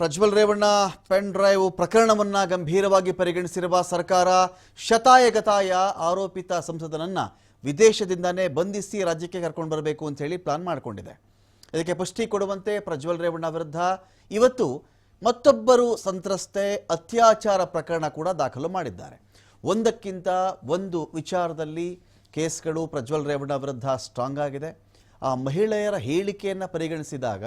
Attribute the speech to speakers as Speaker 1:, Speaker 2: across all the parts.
Speaker 1: Prajwal Revanna pen drive ಪ್ರಕರಣವನ್ನು ಗಂಭೀರವಾಗಿ ಪರಿಗಣಿಸಿರುವ ಸರ್ಕಾರ ಶತಾಯಗತಾಯ ಆರೋಪಿತ ಸಂಸದನನ್ನ ವಿದೇಶದಿಂದಾನೇ ಬಂಧಿಸಿ ರಾಜ್ಯಕ್ಕೆ ಕರ್ಕೊಂಡು ಬರಬೇಕು ಅಂತ ಹೇಳಿ ಪ್ಲಾನ್ ಮಾಡಿಕೊಂಡಿದೆ. ಇದಕ್ಕೆ ಪುಷ್ಟಿ ಕೊಡುವಂತೆ ಪ್ರಜ್ವಲ್ ರೇವಣ್ಣ ವಿರುದ್ಧ ಇವತ್ತು ಮತ್ತೊಬ್ಬರು ಸಂತ್ರಸ್ತೆ ಅತ್ಯಾಚಾರ ಪ್ರಕರಣ ಕೂಡ ದಾಖಲು ಮಾಡಿದ್ದಾರೆ. ಒಂದಕ್ಕಿಂತ ಒಂದು ವಿಚಾರದಲ್ಲಿ ಕೇಸ್ಗಳು ಪ್ರಜ್ವಲ್ ರೇವಣ್ಣ ವಿರುದ್ಧ ಸ್ಟ್ರಾಂಗ್ ಆಗಿದೆ. ಆ ಮಹಿಳೆಯರ ಹೇಳಿಕೆಯನ್ನು ಪರಿಗಣಿಸಿದಾಗ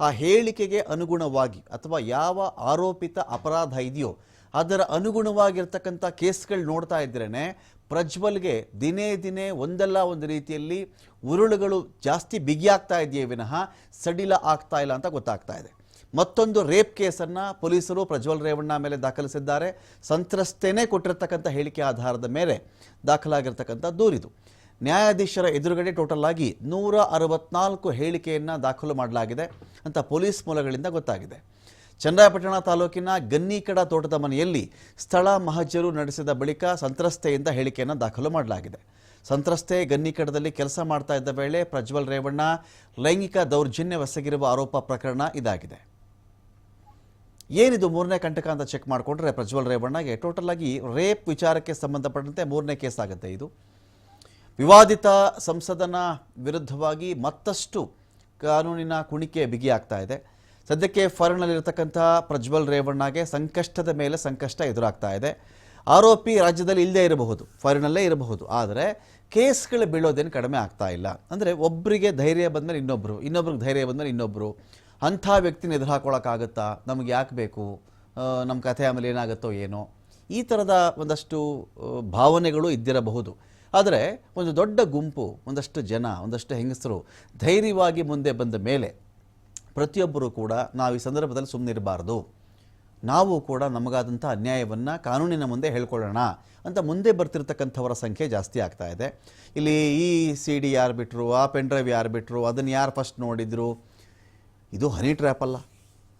Speaker 1: ಆ ಹೇಳಿಕೆಗೆ ಅನುಗುಣವಾಗಿ ಅಥವಾ ಯಾವ ಆರೋಪಿತ ಅಪರಾಧ ಇದೆಯೋ ಅದರ ಅನುಗುಣವಾಗಿರ್ತಕ್ಕಂಥ ಕೇಸ್ಗಳು ನೋಡ್ತಾ ಇದ್ರೇ ಪ್ರಜ್ವಲ್ಗೆ ದಿನೇ ದಿನೇ ಒಂದಲ್ಲ ಒಂದು ರೀತಿಯಲ್ಲಿ ಉರುಳುಗಳು ಜಾಸ್ತಿ ಬಿಗಿಯಾಗ್ತಾ ಇದೆಯೇ ವಿನಃ ಸಡಿಲ ಆಗ್ತಾ ಇಲ್ಲ ಅಂತ ಗೊತ್ತಾಗ್ತಾ ಇದೆ. ಮತ್ತೊಂದು ರೇಪ್ ಕೇಸನ್ನು ಪೊಲೀಸರು ಪ್ರಜ್ವಲ್ ರೇವಣ್ಣ ಮೇಲೆ ದಾಖಲಿಸಿದ್ದಾರೆ. ಸಂತ್ರಸ್ತೇನೆ ಕೊಟ್ಟಿರ್ತಕ್ಕಂಥ ಹೇಳಿಕೆ ಆಧಾರದ ಮೇಲೆ ದಾಖಲಾಗಿರ್ತಕ್ಕಂಥ ದೂರಿದು ನ್ಯಾಯಾಧೀಶರ ಎದುರುಗಡೆ ಟೋಟಲ್ ಆಗಿ ನೂರ ಅರವತ್ನಾಲ್ಕು ಹೇಳಿಕೆಯನ್ನು ದಾಖಲು ಮಾಡಲಾಗಿದೆ ಅಂತ ಪೊಲೀಸ್ ಮೂಲಗಳಿಂದ ಗೊತ್ತಾಗಿದೆ. ಚನ್ನರಾಯಪಟ್ಟಣ ತಾಲೂಕಿನ ಗನ್ನಿಕಡ ತೋಟದ ಮನೆಯಲ್ಲಿ ಸ್ಥಳ ಮಹಜರು ನಡೆಸಿದ ಬಳಿಕ ಸಂತ್ರಸ್ತೆಯಿಂದ ಹೇಳಿಕೆಯನ್ನು ದಾಖಲು ಮಾಡಲಾಗಿದೆ. ಸಂತ್ರಸ್ತೆ ಗನ್ನಿಕಡದಲ್ಲಿ ಕೆಲಸ ಮಾಡ್ತಾ ಇದ್ದ ವೇಳೆ ಪ್ರಜ್ವಲ್ ರೇವಣ್ಣ ಲೈಂಗಿಕ ದೌರ್ಜನ್ಯವೆಸಗಿರುವ ಆರೋಪ ಪ್ರಕರಣ ಇದಾಗಿದೆ. ಏನಿದು ಮೂರನೇ ಕಂಟಕ ಅಂತ ಚೆಕ್ ಮಾಡಿಕೊಂಡ್ರೆ ಪ್ರಜ್ವಲ್ ರೇವಣ್ಣಗೆ ಟೋಟಲ್ ಆಗಿ ರೇಪ್ ವಿಚಾರಕ್ಕೆ ಸಂಬಂಧಪಟ್ಟಂತೆ ಮೂರನೇ ಕೇಸ್ ಆಗುತ್ತೆ ಇದು. ವಿವಾದಿತ ಸಂಸದನ ವಿರುದ್ಧವಾಗಿ ಮತ್ತಷ್ಟು ಕಾನೂನಿನ ಕುಣಿಕೆ ಬಿಗಿಯಾಗ್ತಾ ಇದೆ. ಸದ್ಯಕ್ಕೆ ಫಾರಿನ್ನಲ್ಲಿರ್ತಕ್ಕಂಥ ಪ್ರಜ್ವಲ್ ರೇವಣ್ಣಗೆ ಸಂಕಷ್ಟದ ಮೇಲೆ ಸಂಕಷ್ಟ ಎದುರಾಗ್ತಾ ಇದೆ. ಆರೋಪಿ ರಾಜ್ಯದಲ್ಲಿ ಇಲ್ಲದೇ ಇರಬಹುದು, ಫಾರಿನಲ್ಲೇ ಇರಬಹುದು, ಆದರೆ ಕೇಸ್ಗಳು ಬೀಳೋದೇನು ಕಡಿಮೆ ಆಗ್ತಾ ಇಲ್ಲ. ಅಂದರೆ ಒಬ್ಬರಿಗೆ ಧೈರ್ಯ ಬಂದಮೇಲೆ ಇನ್ನೊಬ್ಬರು ಇನ್ನೊಬ್ರಿಗೆ ಧೈರ್ಯ ಬಂದಮೇಲೆ ಇನ್ನೊಬ್ಬರು ಅಂಥ ವ್ಯಕ್ತಿನ ಎದುರು ಹಾಕೊಳ್ಳೋಕ್ಕಾಗುತ್ತಾ ನಮಗೆ ಯಾಕೆ ಬೇಕು? ನಮ್ಮ ಕಥೆ ಆಮೇಲೆ ಏನಾಗುತ್ತೋ ಏನೋ? ಈ ಥರದ ಒಂದಷ್ಟು ಭಾವನೆಗಳು ಇದ್ದಿರಬಹುದು. ಆದರೆ ಒಂದು ದೊಡ್ಡ ಗುಂಪು, ಒಂದಷ್ಟು ಜನ, ಒಂದಷ್ಟು ಹೆಂಗಸರು ಧೈರ್ಯವಾಗಿ ಮುಂದೆ ಬಂದ ಮೇಲೆ ಪ್ರತಿಯೊಬ್ಬರೂ ಕೂಡ ನಾವು ಈ ಸಂದರ್ಭದಲ್ಲಿ ಸುಮ್ಮನಿರಬಾರ್ದು ನಾವು ಕೂಡ ನಮಗಾದಂಥ ಅನ್ಯಾಯವನ್ನು ಕಾನೂನಿನ ಮುಂದೆ ಹೇಳ್ಕೊಳ್ಳೋಣ ಅಂತ ಮುಂದೆ ಬರ್ತಿರ್ತಕ್ಕಂಥವರ ಸಂಖ್ಯೆ ಜಾಸ್ತಿ ಆಗ್ತಾ ಇದೆ. ಇಲ್ಲಿ ಈ ಸಿ ಡಿ ಯಾರು ಬಿಟ್ಟರು ಆ ಪೆನ್ ಡ್ರೈವ್ ಯಾರು ಬಿಟ್ಟರು ಅದನ್ನು ಯಾರು ಫಸ್ಟ್ ನೋಡಿದರು? ಇದು ಹನಿ ಟ್ರ್ಯಾಪ್ ಅಲ್ಲ.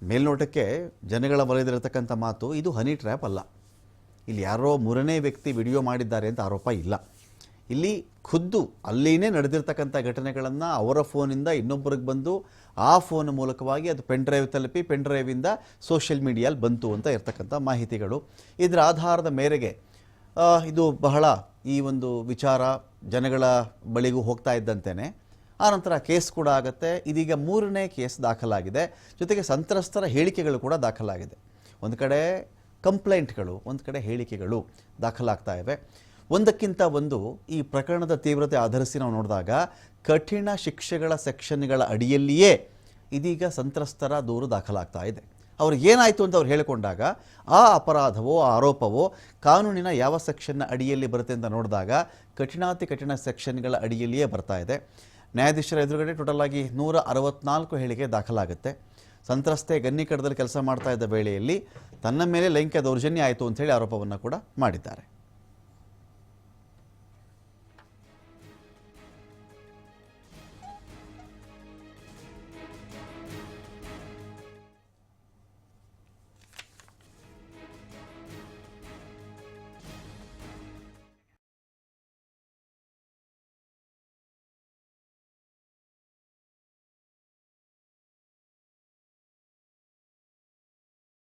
Speaker 1: ಮೇಲ್ನೋಟಕ್ಕೆ ಜನಗಳ ಬಲದಿರತಕ್ಕಂಥ ಮಾತು ಇದು ಹನಿ ಟ್ರ್ಯಾಪ್ ಅಲ್ಲ. ಇಲ್ಲಿ ಯಾರೋ ಮೂರನೇ ವ್ಯಕ್ತಿ ವಿಡಿಯೋ ಮಾಡಿದ್ದಾರೆ ಅಂತ ಆರೋಪ ಇಲ್ಲ. ಇಲ್ಲಿ ಖುದ್ದು ಅಲ್ಲಿನೇ ನಡೆದಿರ್ತಕ್ಕಂಥ ಘಟನೆಗಳನ್ನು ಅವರ ಫೋನಿಂದ ಇನ್ನೊಬ್ಬರಿಗೆ ಬಂದು ಆ ಫೋನ್ ಮೂಲಕವಾಗಿ ಅದು ಪೆನ್ ಡ್ರೈವ್ ತಲುಪಿ ಪೆನ್ ಡ್ರೈವಿಂದ ಸೋಷಿಯಲ್ ಮೀಡಿಯಲ್ಲಿ ಬಂತು ಅಂತ ಇರ್ತಕ್ಕಂಥ ಮಾಹಿತಿಗಳು. ಇದರ ಆಧಾರದ ಮೇರೆಗೆ ಇದು ಬಹಳ ಈ ಒಂದು ವಿಚಾರ ಜನಗಳ ಬಳಿಗೂ ಹೋಗ್ತಾ ಇದ್ದಂತೆಯೇ ಆನಂತರ ಕೇಸ್ ಕೂಡ ಆಗುತ್ತೆ. ಇದೀಗ ಮೂರನೇ ಕೇಸ್ ದಾಖಲಾಗಿದೆ. ಜೊತೆಗೆ ಸಂತ್ರಸ್ತರ ಹೇಳಿಕೆಗಳು ಕೂಡ ದಾಖಲಾಗಿದೆ. ಒಂದು ಕಡೆ ಕಂಪ್ಲೇಂಟ್ಗಳು, ಒಂದು ಕಡೆ ಹೇಳಿಕೆಗಳು ದಾಖಲಾಗ್ತಾ ಇವೆ. ಒಂದಕ್ಕಿಂತ ಒಂದು ಈ ಪ್ರಕರಣದ ತೀವ್ರತೆ ಆಧರಿಸಿ ನಾವು ನೋಡಿದಾಗ ಕಠಿಣ ಶಿಕ್ಷೆಗಳ ಸೆಕ್ಷನ್ಗಳ ಅಡಿಯಲ್ಲಿಯೇ ಇದೀಗ ಸಂತ್ರಸ್ತರ ದೂರು ದಾಖಲಾಗ್ತಾ ಇದೆ. ಅವ್ರಿಗೆ ಏನಾಯಿತು ಅಂತ ಅವ್ರು ಹೇಳಿಕೊಂಡಾಗ ಆ ಅಪರಾಧವೋ, ಆ ಆರೋಪವೋ ಕಾನೂನಿನ ಯಾವ ಸೆಕ್ಷನ್ನ ಅಡಿಯಲ್ಲಿ ಬರುತ್ತೆ ಅಂತ ನೋಡಿದಾಗ ಕಠಿಣಾತಿ ಕಠಿಣ ಸೆಕ್ಷನ್ಗಳ ಅಡಿಯಲ್ಲಿಯೇ ಬರ್ತಾ ಇದೆ. ನ್ಯಾಯಾಧೀಶರ ಎದುರುಗಡೆ ಟೋಟಲ್ ಆಗಿ ನೂರ ಅರವತ್ನಾಲ್ಕು ಹೇಳಿಕೆ ದಾಖಲಾಗುತ್ತೆ. ಸಂತ್ರಸ್ತೆ ಗನ್ನಿಕಡದಲ್ಲಿ ಕೆಲಸ ಮಾಡ್ತಾ ಇದ್ದ ವೇಳೆಯಲ್ಲಿ ತನ್ನ ಮೇಲೆ ಲೈಂಗಿಕ ದೌರ್ಜನ್ಯ ಆಯಿತು ಅಂತೇಳಿ ಆರೋಪವನ್ನು ಕೂಡ ಮಾಡಿದ್ದಾರೆ.